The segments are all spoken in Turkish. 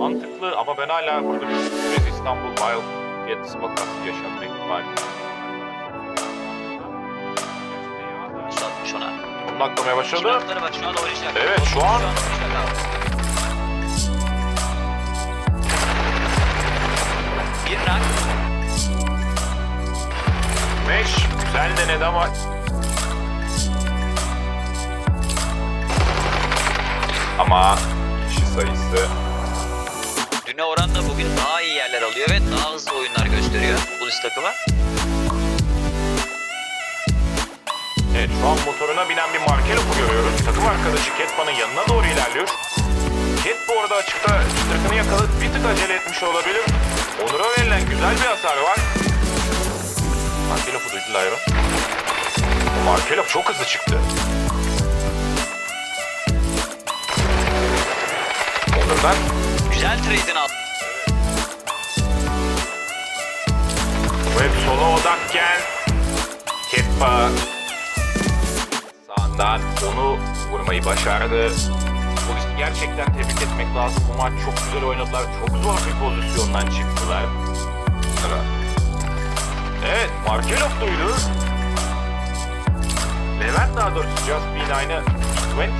ama ben hala burada bir İstanbul Wild Jets vakası yaşatmak ihtimali. Ona. Onun aklamaya başladı. Bak şu an oynayacak. Evet, şu an-. Bir rak. Meş güzel denedi ama ama kişi sayısı bugün daha iyi yerler alıyor ve daha hızlı oyunlar gösteriyor polis takımı. Evet şu an motoruna binen bir Markelop'u görüyoruz. Takım arkadaşı Ketman'ın yanına doğru ilerliyor. Ket bu arada açıkta çıtırkını yakalaıp bir tık acele etmiş olabilir. Onur'a verilen güzel bir hasar var. Markelop'u duydu Lyra. O Markelop çok hızlı çıktı. Onur'dan Güzel trade'ini attı. Web sola odakken Ketpa sağından onu vurmayı başardı. Polisi gerçekten tebrik etmek lazım. Bu maç çok güzel oynadılar. Çok zor bir pozisyondan çıktılar. Evet. Markelov duydu. Levent daha doğrusu Just B9'ı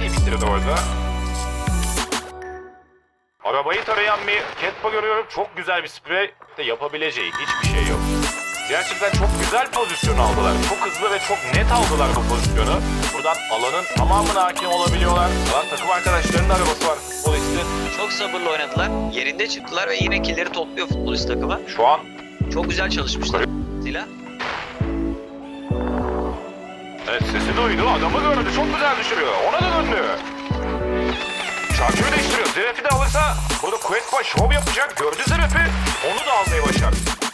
20 bitirdi orada. Arabayı tarayan bir Ketpa görüyorum. Çok güzel bir sprey de yapabileceği hiçbir şey yok. Gerçekten çok güzel pozisyon aldılar. Çok hızlı ve çok net aldılar bu pozisyonu. Buradan alanın tamamına hakim olabiliyorlar. Alan takım arkadaşlarının arabası var. Futbolistin. Çok sabırlı oynadılar. Yerinde çıktılar ve yine killeri topluyor futbolist takımı. Şu an Çok güzel çalışmışlar. Zila. evet, sesi duydu. Adamı gördü. Çok güzel düşürüyor. Ona da döndü. Şarkıyı değiştiriyor. Zeref'i de alırsa burada Quetpa şov yapacak. Gördü Zeref'i. Onu da almayı başardı.